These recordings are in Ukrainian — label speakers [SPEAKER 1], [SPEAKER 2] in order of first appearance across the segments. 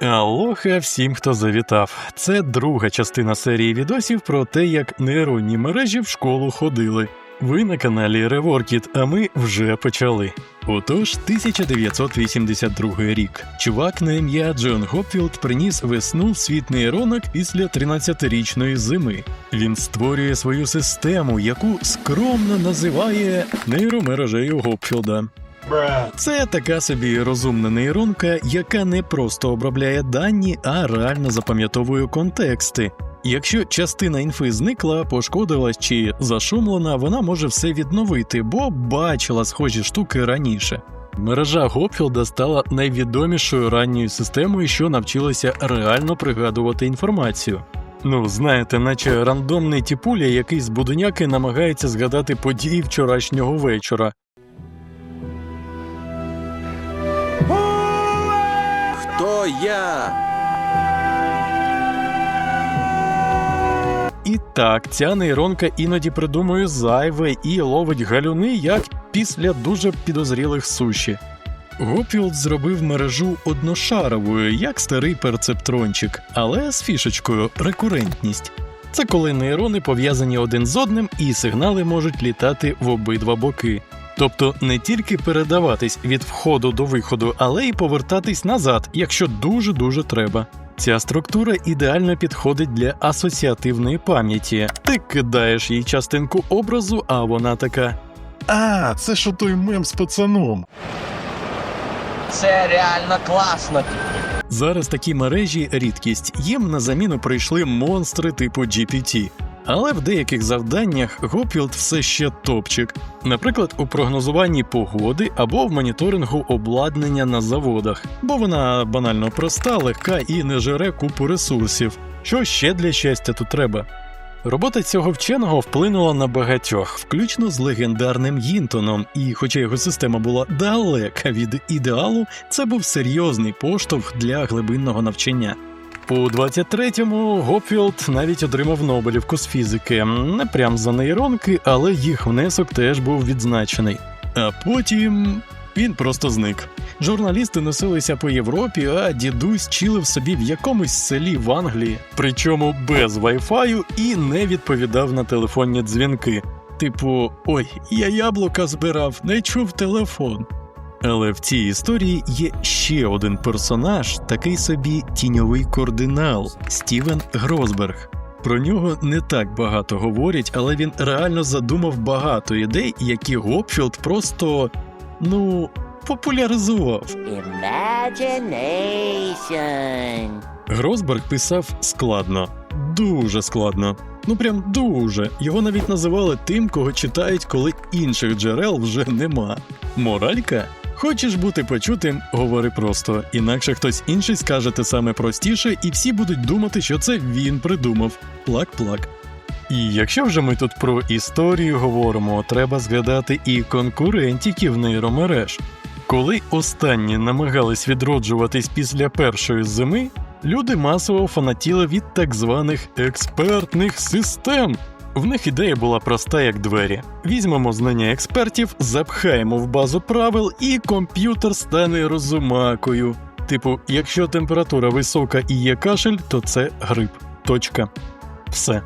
[SPEAKER 1] Алоха всім, хто завітав. Це друга частина серії відосів про те, як нейронні мережі в школу ходили. Ви на каналі Реворкіт, а ми вже почали. Отож, 1982 рік. Чувак на ім'я Джон Гопфілд приніс весну в світ нейронок після 13-річної зими. Він створює свою систему, яку скромно називає нейромережею Гопфілда. Це така собі розумна нейронка, яка не просто обробляє дані, а реально запам'ятовує контексти. Якщо частина інфи зникла, пошкодилась чи зашумлена, вона може все відновити, бо бачила схожі штуки раніше. Мережа Гопфілда стала найвідомішою ранньою системою, що навчилася реально пригадувати інформацію. Ну, знаєте, наче рандомний тіпуля, який з будуняки намагається згадати події вчорашнього вечора.
[SPEAKER 2] Хто я?
[SPEAKER 1] І так, ця нейронка іноді придумує зайве і ловить галюни, як після дуже підозрілих суші. Гопфілд зробив мережу одношаровою, як старий перцептрончик, але з фішечкою рекурентність. Це коли нейрони пов'язані один з одним і сигнали можуть літати в обидва боки. Тобто не тільки передаватись від входу до виходу, але й повертатись назад, якщо дуже-дуже треба. Ця структура ідеально підходить для асоціативної пам'яті. Ти кидаєш їй частинку образу, а вона така.
[SPEAKER 3] А, це ж той мем з пацаном.
[SPEAKER 2] Це реально класно.
[SPEAKER 1] Зараз такі мережі рідкість. Їм на заміну прийшли монстри типу GPT. Але в деяких завданнях Гопфілд все ще топчик, наприклад, у прогнозуванні погоди або в моніторингу обладнання на заводах, бо вона банально проста, легка і не жере купу ресурсів. Що ще для щастя тут треба? Робота цього вченого вплинула на багатьох, включно з легендарним Гінтоном, і хоча його система була далека від ідеалу, це був серйозний поштовх для глибинного навчання. У 23-му Гопфілд навіть отримав Нобелівку з фізики, не прям за нейронки, але їх внесок теж був відзначений. А потім він просто зник. Журналісти носилися по Європі, а дідусь чилив собі в якомусь селі в Англії, причому без вайфаю і не відповідав на телефонні дзвінки. Типу, ой, я яблука збирав, не чув телефон. Але в цій історії є ще один персонаж, такий собі тіньовий кардинал Стівен Гросберг. Про нього не так багато говорять, але він реально задумав багато ідей, які Гопфілд просто ну популяризував.
[SPEAKER 4] Imagination.
[SPEAKER 1] Гросберг писав складно, дуже складно. Ну прям дуже. Його навіть називали тим, кого читають, коли інших джерел вже нема. Моралька? Хочеш бути почутим, говори просто, інакше хтось інший скаже те саме простіше, і всі будуть думати, що це він придумав. Плак-плак. І якщо вже ми тут про історію говоримо, треба згадати і конкурентів нейромереж. Коли останні намагались відроджуватись після першої зими, люди масово фанатіли від так званих експертних систем. В них ідея була проста як двері. Візьмемо знання експертів, запхаємо в базу правил, і комп'ютер стане розумакою. Типу, якщо температура висока і є кашель, то це грип. Точка. Все.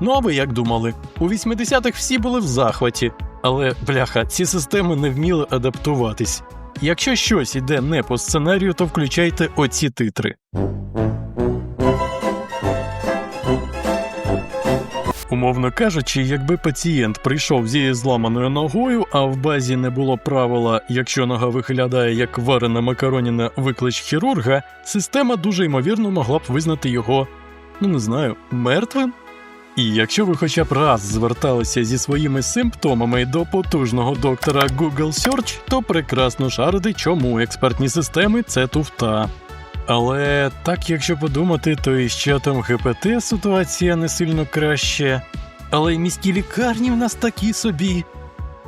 [SPEAKER 1] Ну а ви як думали? У 80-х всі були в захваті, але бляха, ці системи не вміли адаптуватись. Якщо щось іде не по сценарію, то включайте оці титри. Умовно кажучи, якби пацієнт прийшов зі зламаною ногою, а в базі не було правила, якщо нога виглядає як варена макароніна, виклич хірурга, система дуже ймовірно могла б визнати його, ну не знаю, мертвим. І якщо ви хоча б раз зверталися зі своїми симптомами до потужного доктора Google Search, то прекрасно шарите, чому експертні системи це туфта. Але так, якщо подумати, то і з чатом ГПТ ситуація не сильно краще. Але й міські лікарні в нас такі собі.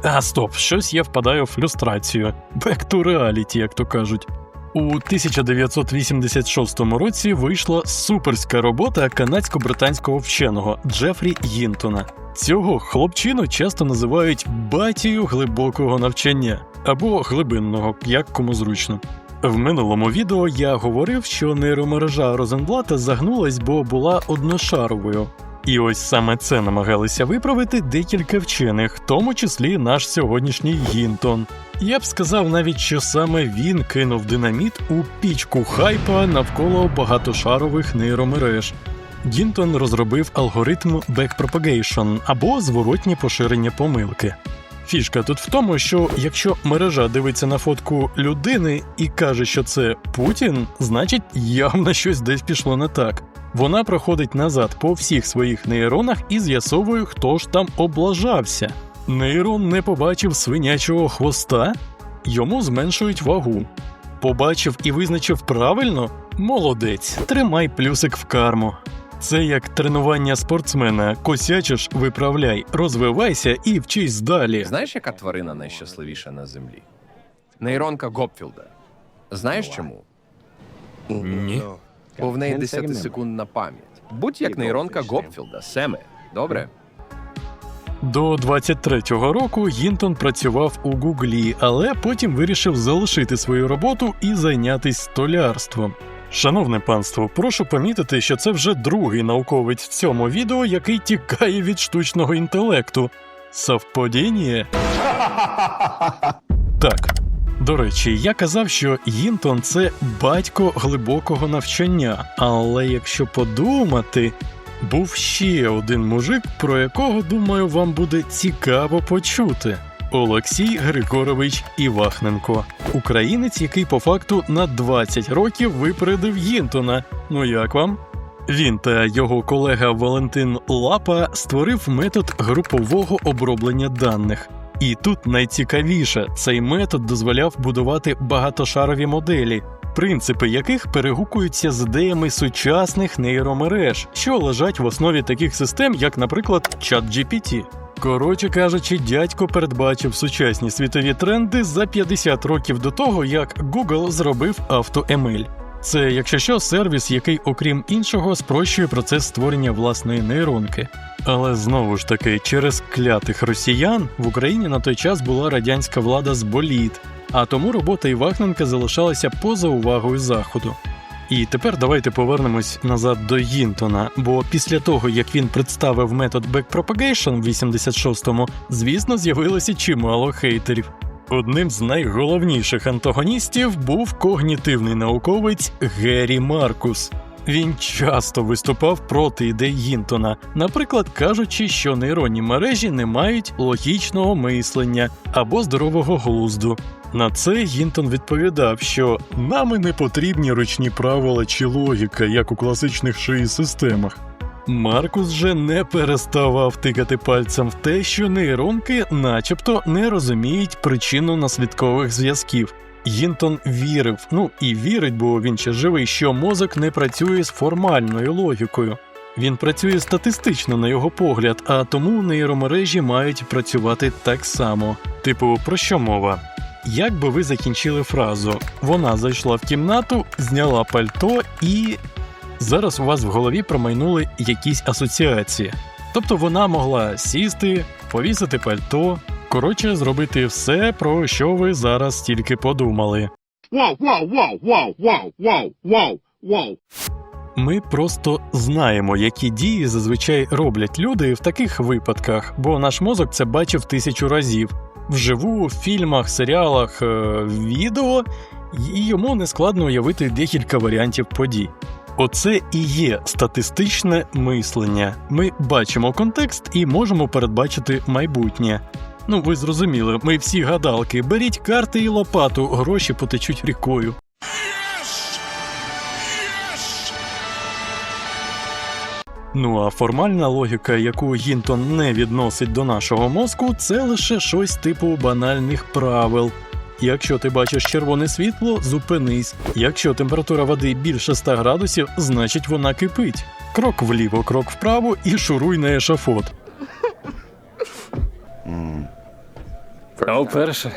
[SPEAKER 1] А стоп, щось я впадаю в фрустрацію. Back to reality, як то кажуть. У 1986 році вийшла суперська робота канадсько-британського вченого Джефрі Гінтона. Цього хлопчину часто називають батію глибокого навчання або глибинного, як кому зручно. В минулому відео я говорив, що нейромережа Розенблата загнулась, бо була одношаровою. І ось саме це намагалися виправити декілька вчених, в тому числі наш сьогоднішній Гінтон. Я б сказав навіть, що саме він кинув динаміт у пічку хайпа навколо багатошарових нейромереж. Гінтон розробив алгоритм backpropagation або зворотнє поширення помилки. Фішка тут в тому, що якщо мережа дивиться на фотку людини і каже, що це Путін, значить явно щось десь пішло не так. Вона проходить назад по всіх своїх нейронах і з'ясовує, хто ж там облажався. Нейрон не побачив свинячого хвоста, йому зменшують вагу. Побачив і визначив правильно? Молодець, тримай плюсик в карму. Це як тренування спортсмена. Косячиш, виправляй, розвивайся і вчись далі.
[SPEAKER 2] Знаєш, яка тварина найщасливіша на землі? Нейронка Гопфілда. Знаєш чому?
[SPEAKER 1] Ні.
[SPEAKER 2] Бо в неї 10-секундна пам'ять. Будь як нейронка Гопфілда, Семе. Добре?
[SPEAKER 1] До 23-го року Гінтон працював у Гуглі, але потім вирішив залишити свою роботу і зайнятися столярством. Шановне панство, прошу помітити, що це вже другий науковець в цьому відео, який тікає від штучного інтелекту. Совпадіння? Так. До речі, я казав, що Гінтон це батько глибокого навчання, але якщо подумати, був ще один мужик, про якого, думаю, вам буде цікаво почути. Олексій Григорович Івахненко, українець, який по факту на 20 років випередив Гінтона. Ну як вам? Він та його колега Валентин Лапа створив метод групового оброблення даних. І тут найцікавіше, цей метод дозволяв будувати багатошарові моделі, принципи яких перегукуються з ідеями сучасних нейромереж, що лежать в основі таких систем, як, наприклад, ChatGPT. Коротше кажучи, дядько передбачив сучасні світові тренди за 50 років до того, як Google зробив AutoML. Це, якщо що, сервіс, який, окрім іншого, спрощує процес створення власної нейронки. Але знову ж таки, через клятих росіян в Україні на той час була радянська влада з боліт, а тому робота Івахненка залишалася поза увагою заходу. І тепер давайте повернемось назад до Гінтона, бо після того, як він представив метод backpropagation в 86-му, звісно, з'явилося чимало хейтерів. Одним з найголовніших антагоністів був когнітивний науковець Геррі Маркус. Він часто виступав проти ідей Гінтона, наприклад, кажучи, що нейронні мережі не мають логічного мислення або здорового глузду. На це Гінтон відповідав, що нами не потрібні ручні правила чи логіка, як у класичних шиї системах. Маркус же не переставав тикати пальцем в те, що нейронки, начебто, не розуміють причинно-наслідкових зв'язків. Гінтон вірив, ну і вірить, бо він ще живий, що мозок не працює з формальною логікою. Він працює статистично на його погляд, а тому нейромережі мають працювати так само. Типу, про що мова? Як би ви закінчили фразу? Вона зайшла в кімнату, зняла пальто і. Зараз у вас в голові промайнули якісь асоціації. Тобто вона могла сісти, повісити пальто, коротше, зробити все, про що ви зараз тільки подумали.
[SPEAKER 4] Wow, wow, wow, wow, wow, wow, wow, wow.
[SPEAKER 1] Ми просто знаємо, які дії зазвичай роблять люди в таких випадках, бо наш мозок це бачив тисячу разів вживу, в фільмах, серіалах, е, відео, і йому не складно уявити декілька варіантів подій. Оце і є статистичне мислення. Ми бачимо контекст і можемо передбачити майбутнє. Ну, ви зрозуміли, ми всі гадалки. Беріть карти і лопату, гроші потечуть рікою. Ну а формальна логіка, яку Гінтон не відносить до нашого мозку, це лише щось типу банальних правил. Якщо ти бачиш червоне світло, зупинись. Якщо температура води більше 100 градусів, значить вона кипить. Крок вліво, крок вправо і шуруй на ешафот.
[SPEAKER 5] А вперше.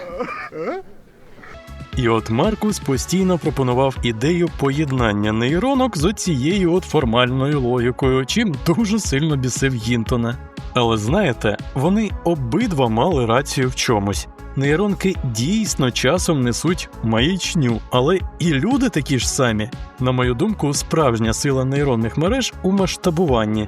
[SPEAKER 1] І от Маркус постійно пропонував ідею поєднання нейронок з оцією от формальною логікою, чим дуже сильно бісив Гінтона. Але знаєте, вони обидва мали рацію в чомусь. нейронки дійсно часом несуть маячню, але і люди такі ж самі. На мою думку, справжня сила нейронних мереж у масштабуванні.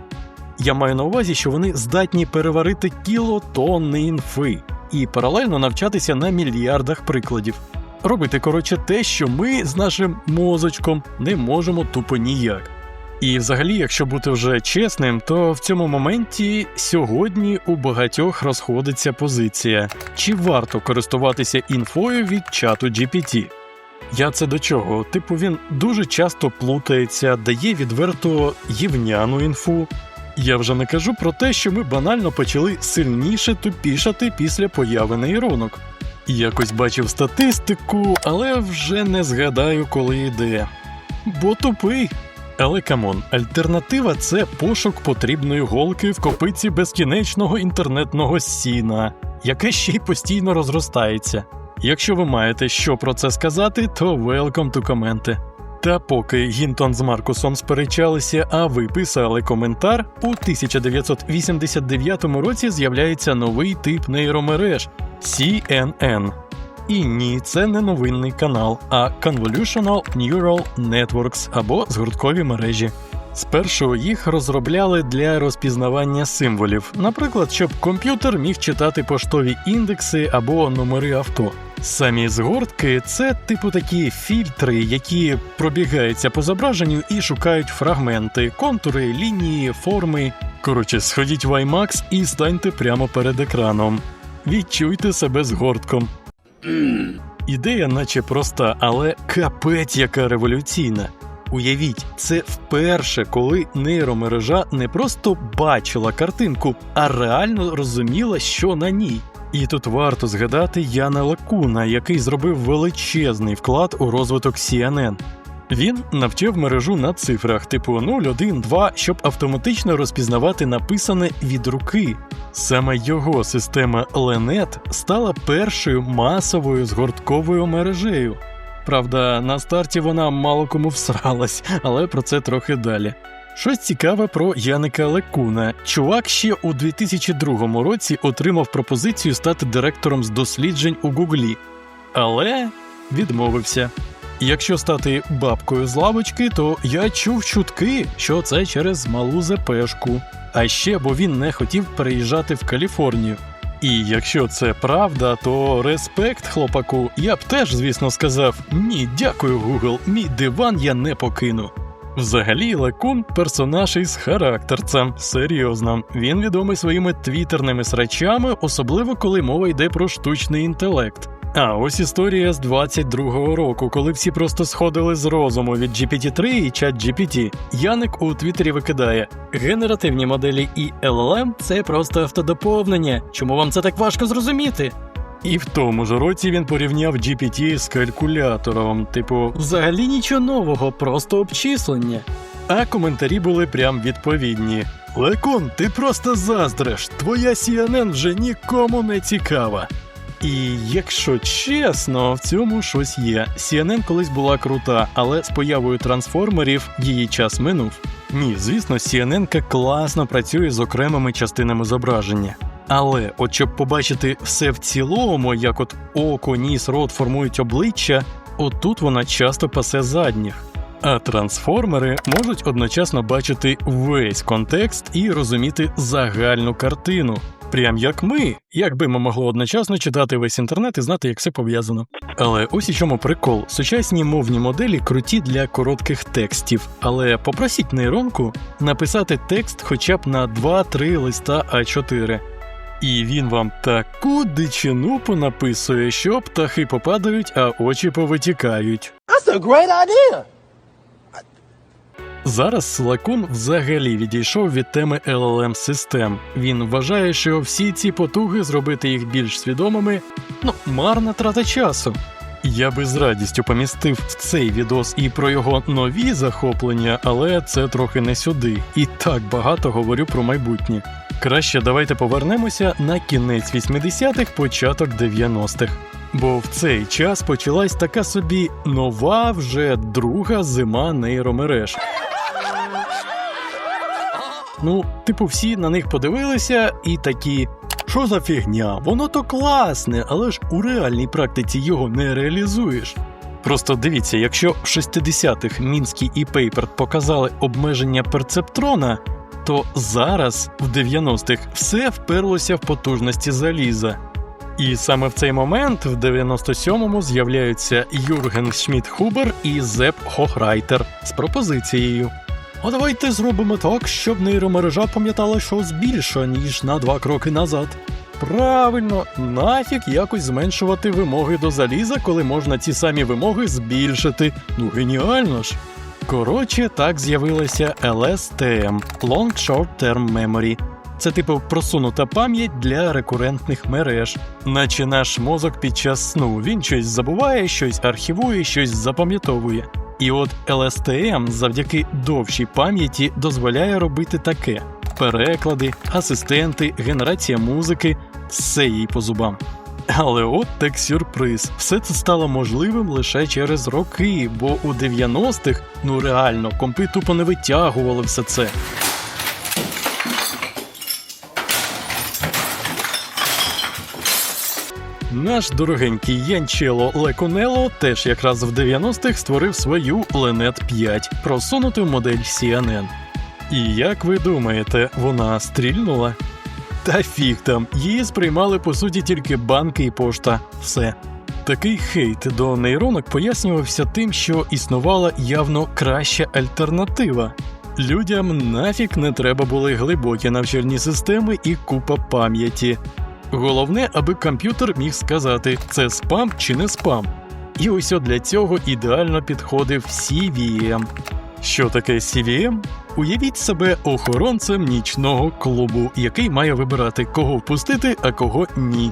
[SPEAKER 1] Я маю на увазі, що вони здатні переварити кілотонни інфи і паралельно навчатися на мільярдах прикладів. Робити коротше те, що ми з нашим мозочком не можемо тупо ніяк. І взагалі, якщо бути вже чесним, то в цьому моменті сьогодні у багатьох розходиться позиція, чи варто користуватися інфою від чату GPT. Я це до чого? Типу, він дуже часто плутається, дає відверто євняну інфу. Я вже не кажу про те, що ми банально почали сильніше тупішати після появи нейронок. Якось бачив статистику, але вже не згадаю, коли йде. Бо тупий. Але камон, альтернатива це пошук потрібної голки в копиці безкінечного інтернетного сіна, яке ще й постійно розростається. Якщо ви маєте що про це сказати, то welcome to коменти. Та поки Гінтон з Маркусом сперечалися, а ви писали коментар, у 1989 році з'являється новий тип нейромереж CNN. І ні, це не новинний канал, а Convolutional Neural Networks або згурткові мережі. Спершу їх розробляли для розпізнавання символів, наприклад, щоб комп'ютер міг читати поштові індекси або номери авто. Самі згортки це типу такі фільтри, які пробігаються по зображенню і шукають фрагменти, контури, лінії, форми. Коротше, сходіть в IMAX і станьте прямо перед екраном. Відчуйте себе згортком. Ідея, наче проста, але капець яка революційна. Уявіть, це вперше, коли нейромережа не просто бачила картинку, а реально розуміла, що на ній. І тут варто згадати Яна Лакуна, який зробив величезний вклад у розвиток CNN. Він навчив мережу на цифрах типу 0, 1, 2, щоб автоматично розпізнавати написане від руки. Саме його система LeNet стала першою масовою згортковою мережею. Правда, на старті вона мало кому всралась, але про це трохи далі. Щось цікаве про Яника Лекуна. Чувак ще у 2002 році отримав пропозицію стати директором з досліджень у Гуглі, але відмовився. Якщо стати бабкою з лавочки, то я чув чутки, що це через малу ЗПшку. А ще бо він не хотів переїжджати в Каліфорнію. І якщо це правда, то респект хлопаку, я б теж, звісно, сказав: ні, дякую, Google, мій диван я не покину. Взагалі, Лекун персонаж із характерцем, серйозно. Він відомий своїми твіттерними срачами, особливо коли мова йде про штучний інтелект. А ось історія з 22-го року, коли всі просто сходили з розуму від GPT-3 і чат GPT. Яник у Твіттері викидає: генеративні моделі і LLM – це просто автодоповнення. Чому вам це так важко зрозуміти? І в тому ж році він порівняв GPT з калькулятором, типу, взагалі нічого нового, просто обчислення. А коментарі були прям відповідні. Лекон, ти просто заздриш, твоя CNN вже нікому не цікава. І якщо чесно, в цьому щось є. CNN колись була крута, але з появою трансформерів її час минув. Ні, звісно, CNN класно працює з окремими частинами зображення. Але от щоб побачити все в цілому, як от око, ніс, рот формують обличчя, отут вона часто пасе задніх. А трансформери можуть одночасно бачити весь контекст і розуміти загальну картину. Прям як ми, якби ми могли одночасно читати весь інтернет і знати, як все пов'язано. Але ось у чому прикол: сучасні мовні моделі круті для коротких текстів, але попросіть нейронку написати текст хоча б на 2-3 листа А4. І він вам таку дичину понаписує, що птахи попадають, а очі повитікають.
[SPEAKER 6] That's a great idea.
[SPEAKER 1] Зараз Слакун взагалі відійшов від теми LLM систем. Він вважає, що всі ці потуги зробити їх більш свідомими ну, марна трата часу. Я би з радістю помістив цей відос і про його нові захоплення, але це трохи не сюди. І так багато говорю про майбутнє. Краще давайте повернемося на кінець 80-х, початок 90-х. Бо в цей час почалась така собі нова вже друга зима нейромереж. Ну, типу, всі на них подивилися і такі. що за фігня? Воно то класне, але ж у реальній практиці його не реалізуєш. Просто дивіться, якщо в 60-х Мінський і Пейперт показали обмеження перцептрона, то зараз, в 90-х, все вперлося в потужності заліза. І саме в цей момент, в 97-му, з'являються Юрген Шмідт-Хубер і Зеп Хохрайтер з пропозицією. А давайте зробимо так, щоб нейромережа пам'ятала щось більше, ніж на два кроки назад. Правильно, нафіг якось зменшувати вимоги до заліза, коли можна ці самі вимоги збільшити. Ну геніально ж. Коротше, так з'явилася LSTM Long Short Term Memory. Це типу просунута пам'ять для рекурентних мереж. Наче наш мозок під час сну він щось забуває, щось архівує, щось запам'ятовує. І от LSTM завдяки довшій пам'яті дозволяє робити таке: переклади, асистенти, генерація музики, все їй по зубам. Але от так сюрприз. Все це стало можливим лише через роки, бо у 90-х, ну реально, компи тупо не витягували все це. Наш дорогенький Янчело Леконело теж якраз в 90-х створив свою Lenet 5, просунуту модель CNN. І як ви думаєте, вона стрільнула? Та фіг там, її сприймали по суті тільки банки і пошта. Все. Такий хейт до нейронок пояснювався тим, що існувала явно краща альтернатива. Людям нафіг не треба були глибокі навчальні системи і купа пам'яті. Головне, аби комп'ютер міг сказати, це спам чи не спам. І ось для цього ідеально підходив CVM. Що таке CVM? Уявіть себе охоронцем нічного клубу, який має вибирати, кого впустити, а кого ні.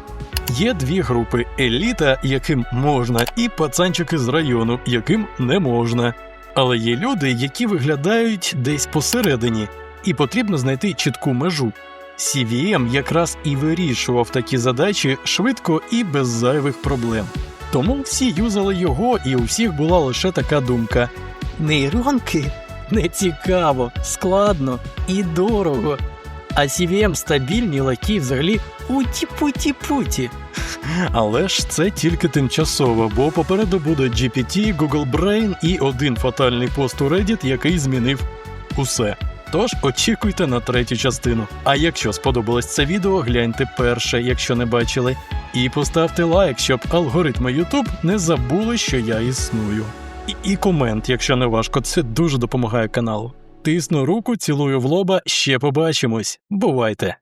[SPEAKER 1] Є дві групи: еліта, яким можна, і пацанчики з району, яким не можна. Але є люди, які виглядають десь посередині, і потрібно знайти чітку межу. CVM якраз і вирішував такі задачі швидко і без зайвих проблем. Тому всі юзали його, і у всіх була лише така думка: нейронки не цікаво, складно і дорого. А CVM стабільні лакі взагалі уті-путі-путі. Але ж це тільки тимчасово, бо попереду буде GPT, Google Brain і один фатальний пост у Reddit, який змінив усе. Тож очікуйте на третю частину. А якщо сподобалось це відео, гляньте перше, якщо не бачили, і поставте лайк, щоб алгоритми YouTube не забули, що я існую. І, комент, якщо не важко, це дуже допомагає каналу. Тисну руку, цілую в лоба, ще побачимось. Бувайте!